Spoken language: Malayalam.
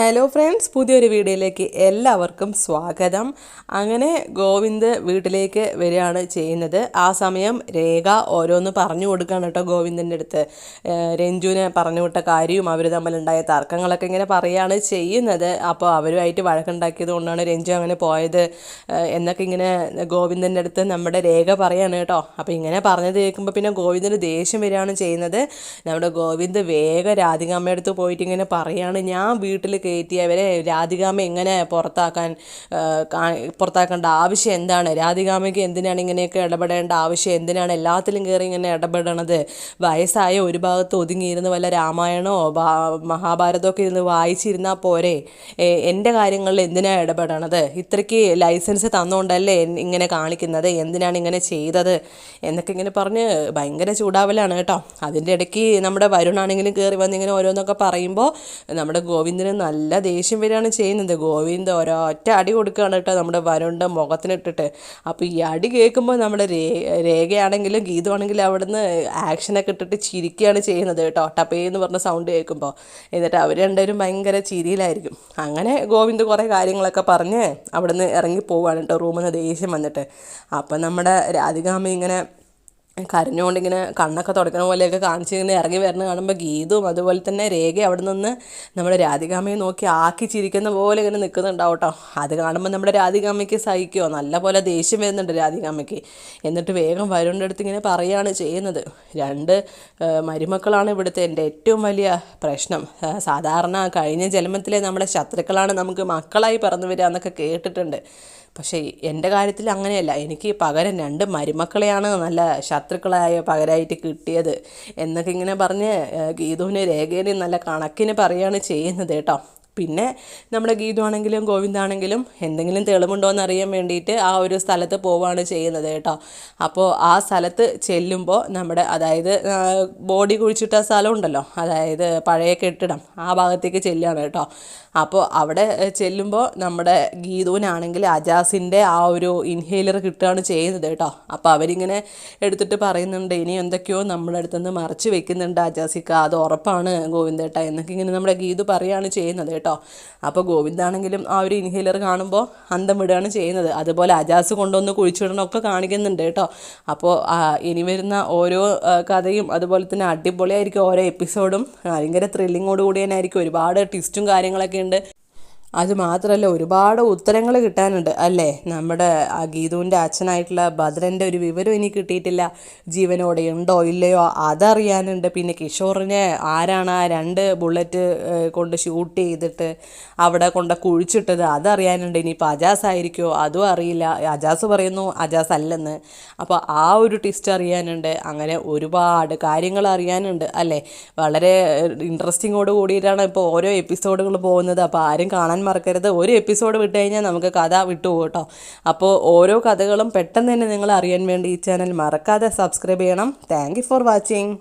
ഹലോ ഫ്രണ്ട്സ് പുതിയൊരു വീഡിയോയിലേക്ക് എല്ലാവർക്കും സ്വാഗതം. അങ്ങനെ ഗോവിന്ദ് വീട്ടിലേക്ക് വരികയാണ് ചെയ്യുന്നത്. ആ സമയം രേഖ ഓരോന്ന് പറഞ്ഞു കൊടുക്കുകയാണ് കേട്ടോ ഗോവിന്ദന്റെ അടുത്ത്. രഞ്ജുവിനെ പറഞ്ഞു വിട്ട കാര്യവും അവർ തമ്മിലുണ്ടായ തർക്കങ്ങളൊക്കെ ഇങ്ങനെ പറയുകയാണ് ചെയ്യുന്നത്. അപ്പോൾ അവരുമായിട്ട് വഴക്കുണ്ടാക്കിയത് കൊണ്ടാണ് രഞ്ജു അങ്ങനെ പോയത് എന്നൊക്കെ ഇങ്ങനെ ഗോവിന്ദന്റെ അടുത്ത് നമ്മുടെ രേഖ പറയാണ് കേട്ടോ. അപ്പോൾ ഇങ്ങനെ പറഞ്ഞത് കേൾക്കുമ്പോൾ പിന്നെ ഗോവിന്ദന് ദേഷ്യം വരികയാണ് ചെയ്യുന്നത്. നമ്മുടെ ഗോവിന്ദ് വേഗം രാധികാമ്മയുടെ അടുത്ത് പോയിട്ട് ഇങ്ങനെ പറയുകയാണ് ഞാൻ വീട്ടിൽ കയറ്റിയവരെ രാധികാമ്മ എങ്ങനെ പുറത്താക്കാൻ പുറത്താക്കേണ്ട ആവശ്യം എന്താണ്? രാധികാമ്മയ്ക്ക് എന്തിനാണ് ഇങ്ങനെയൊക്കെ ഇടപെടേണ്ട ആവശ്യം? എന്തിനാണ് എല്ലാത്തിലും കയറി ഇങ്ങനെ ഇടപെടണത്? വയസ്സായ ഒരു ഭാഗത്ത് ഒതുങ്ങിയിരുന്ന് വല്ല രാമായണോ മഹാഭാരതമോ ഒക്കെ ഇരുന്ന് വായിച്ചിരുന്നാൽ പോരെ? എന്റെ കാര്യങ്ങളിൽ എന്തിനാണ് ഇടപെടണത്? ഇത്രയ്ക്ക് ലൈസൻസ് തന്നുകൊണ്ടല്ലേ ഇങ്ങനെ കാണിക്കുന്നത്? എന്തിനാണ് ഇങ്ങനെ ചെയ്തത്? എന്നൊക്കെ ഇങ്ങനെ പറഞ്ഞ് ഭയങ്കര ചൂടാവലാണ് കേട്ടോ. അതിന്റെ ഇടയ്ക്ക് നമ്മുടെ വരുണാണെങ്കിലും കയറി വന്ന് ഇങ്ങനെ ഓരോന്നൊക്കെ പറയുമ്പോൾ നമ്മുടെ ഗോവിന്ദന് നല്ല ദേഷ്യം വരികയാണ് ചെയ്യുന്നത്. ഗോവിന്ദ് ഒരൊറ്റ അടി കൊടുക്കുകയാണ് കേട്ടോ നമ്മുടെ വരുണിന്റെ മുഖത്തിനിട്ടിട്ട് അപ്പോൾ ഈ അടി കേൾക്കുമ്പോൾ നമ്മുടെ രേ രേഖയാണെങ്കിലും ഗീതമാണെങ്കിലും അവിടുന്ന് ആക്ഷനൊക്കെ ഇട്ടിട്ട് ചിരിക്കുകയാണ് ചെയ്യുന്നത് കേട്ടോ. ടപ്പേ എന്ന് പറഞ്ഞ സൗണ്ട് കേൾക്കുമ്പോൾ എന്നിട്ട് അവർ രണ്ടുപേരും ഭയങ്കര ചിരിയിലായിരിക്കും. അങ്ങനെ ഗോവിന്ദ് കുറേ കാര്യങ്ങളൊക്കെ പറഞ്ഞ് അവിടുന്ന് ഇറങ്ങി പോവുകയാണ് കേട്ടോ. റൂമിൽ നിന്ന് ദേഷ്യം വന്നിട്ട്. അപ്പം നമ്മുടെ രാധികാമ്മ ഇങ്ങനെ കരഞ്ഞുകൊണ്ട് ഇങ്ങനെ കണ്ണൊക്കെ തുടക്കണ പോലെയൊക്കെ കാണിച്ച് ഇങ്ങനെ ഇറങ്ങി വരുന്ന കാണുമ്പോൾ ഗീതും അതുപോലെ തന്നെ രേഖ അവിടെ നിന്ന് നമ്മുടെ രാധികാമ്മയെ നോക്കി ആക്കി ചിരിക്കുന്ന പോലെ ഇങ്ങനെ നിൽക്കുന്നുണ്ടാവും കേട്ടോ. അത് കാണുമ്പോൾ നമ്മുടെ രാധികാമ്മയ്ക്ക് സഹിക്കുമോ നല്ല പോലെ ദേഷ്യം വരുന്നുണ്ട് രാധികാമ്മയ്ക്ക്. എന്നിട്ട് വേഗം വരുണിന്റെ അടുത്ത് ഇങ്ങനെ പറയുകയാണ് ചെയ്യുന്നത്. രണ്ട് മരുമക്കളാണ് ഇവിടുത്തെ എന്റെ ഏറ്റവും വലിയ പ്രശ്നം. സാധാരണ കഴിഞ്ഞ ജന്മത്തിലെ നമ്മുടെ ശത്രുക്കളാണ് നമുക്ക് മക്കളായി പറന്നു വരിക എന്നൊക്കെ കേട്ടിട്ടുണ്ട്. പക്ഷേ എന്റെ കാര്യത്തിൽ അങ്ങനെയല്ല. എനിക്ക് പകരം രണ്ട് മരുമക്കളെയാണ് നല്ല ശത്രുക്കളായ പകരമായിട്ട് കിട്ടിയത്. എന്നൊക്കെ ഇങ്ങനെ പറഞ്ഞ് ഗീതുവിന് രേഖേനെയും നല്ല കണക്കിന് പറയുകയാണ് ചെയ്യുന്നത് കേട്ടോ. പിന്നെ നമ്മുടെ ഗീതു ആണെങ്കിലും ഗോവിന്ദാണെങ്കിലും എന്തെങ്കിലും തെളിവുണ്ടോ എന്ന് അറിയാൻ വേണ്ടിയിട്ട് ആ ഒരു സ്ഥലത്ത് പോവുകയാണ് ചെയ്യുന്നത് കേട്ടോ. അപ്പോൾ ആ സ്ഥലത്ത് ചെല്ലുമ്പോൾ നമ്മുടെ അതായത് ബോഡി കുഴിച്ചിട്ട സ്ഥലം ഉണ്ടല്ലോ അതായത് പഴയ കെട്ടിടം ആ ഭാഗത്തേക്ക് ചെല്ലുകയാണ് കേട്ടോ. അപ്പോൾ അവിടെ ചെല്ലുമ്പോൾ നമ്മുടെ ഗീതുവിനാണെങ്കിൽ അജാസിന്റെ ആ ഒരു ഇൻഹേലർ കിട്ടുകയാണ് ചെയ്യുന്നത് കേട്ടോ. അപ്പോൾ അവരിങ്ങനെ എടുത്തിട്ട് പറയുന്നുണ്ട് ഇനി എന്തൊക്കെയോ നമ്മുടെ അടുത്തുനിന്ന് മറച്ച് വെക്കുന്നുണ്ട് അജാസിക്ക അത് ഉറപ്പാണ് ഗോവിന്ദേട്ട എന്നൊക്കെ ഇങ്ങനെ നമ്മുടെ ഗീതു പറയുകയാണ് ചെയ്യുന്നത് കേട്ടോ. അപ്പോൾ ഗോവിന്ദാണെങ്കിലും ആ ഒരു ഇൻഹേലർ കാണുമ്പോൾ അന്തം വിടുകയാണ് ചെയ്യുന്നത്. അതുപോലെ അജാസ് കൊണ്ടുവന്ന് കുഴിച്ചിടണമൊക്കെ കാണിക്കുന്നുണ്ട് കേട്ടോ. അപ്പോൾ ഇനി വരുന്ന ഓരോ കഥയും അതുപോലെ തന്നെ അടിപൊളിയായിരിക്കും ഓരോ എപ്പിസോഡും ഭയങ്കര ത്രില്ലിങ്ങോട് കൂടി തന്നെ ആയിരിക്കും ഒരുപാട് ട്വിസ്റ്റും കാര്യങ്ങളൊക്കെ ഉണ്ട്. അത് മാത്രമല്ല ഒരുപാട് ഉത്തരങ്ങൾ കിട്ടാനുണ്ട് അല്ലേ? നമ്മുടെ ആ ഗീതുവിന്റെ അച്ഛനായിട്ടുള്ള ഭദ്രന്റെ ഒരു വിവരം ഇനി കിട്ടിയിട്ടില്ല. ജീവനോടെ ഉണ്ടോ ഇല്ലയോ അതറിയാനുണ്ട്. പിന്നെ കിഷോറിനെ ആരാണ് ആ രണ്ട് ബുള്ളറ്റ് കൊണ്ട് ഷൂട്ട് ചെയ്തിട്ട് അവിടെ കൊണ്ട് കുഴിച്ചിട്ടത് അതറിയാനുണ്ട്. ഇനിയിപ്പോൾ അജാസ് ആയിരിക്കുമോ അതും അറിയില്ല. അജാസ് പറയുന്നു അജാസ് അല്ലെന്ന്. അപ്പോൾ ആ ഒരു ടിസ്റ്റ് അറിയാനുണ്ട്. അങ്ങനെ ഒരുപാട് കാര്യങ്ങൾ അറിയാനുണ്ട് അല്ലേ? വളരെ ഇൻട്രസ്റ്റിങ്ങോട് കൂടിയിട്ടാണ് ഇപ്പോൾ ഓരോ എപ്പിസോഡുകൾ പോകുന്നത്. അപ്പോൾ ആരും കാണാൻ മറക്കരുത്. ഒരു എപ്പിസോഡ് വിട്ട് കഴിഞ്ഞാൽ നമുക്ക് കഥ വിട്ടുപോകും കേട്ടോ. അപ്പോൾ ഓരോ കഥകളും പെട്ടെന്ന് തന്നെ നിങ്ങൾ അറിയാൻ വേണ്ടി ഈ ചാനൽ മറക്കാതെ സബ്സ്ക്രൈബ് ചെയ്യണം. Thank for watching